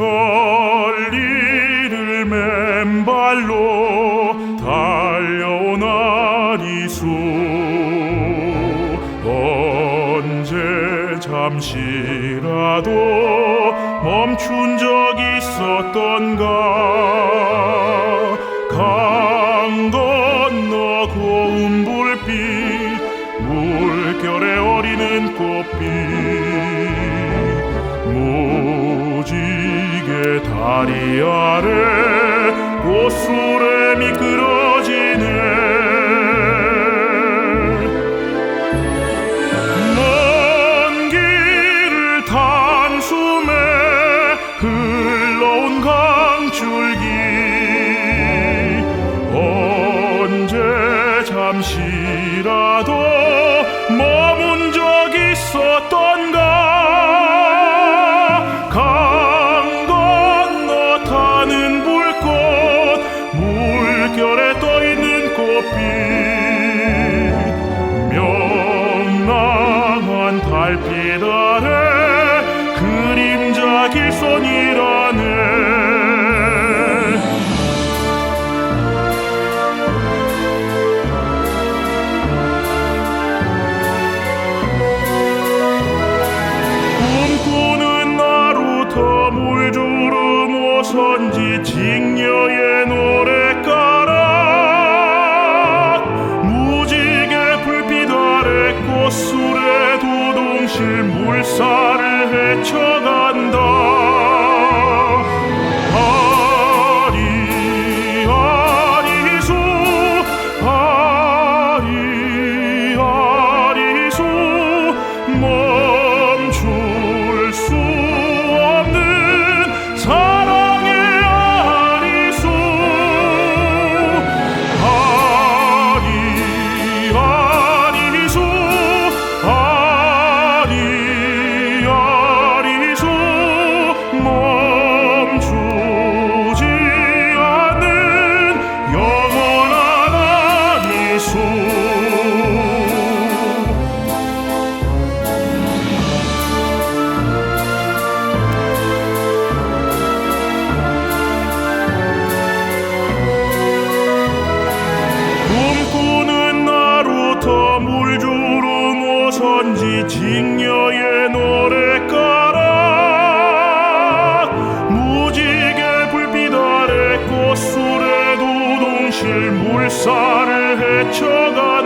천리를 맨발로 달려온 아리수. 언제 잠시라도 멈춘 적 있었던가? 강 건너 고운 불빛 물결에 어리는 꽃빛 아래 꽃술에 미끄러지네. 먼 길을 단숨에 흘러온 강줄기. 언제 잠시라도 꽃빛 명랑한 달빛 아래 그림자 길선이라네 오선지 직녀의 오선지 직녀의 노래가락 무지개 불빛 아래 꽃술에 두둥실 물살을 헤쳐가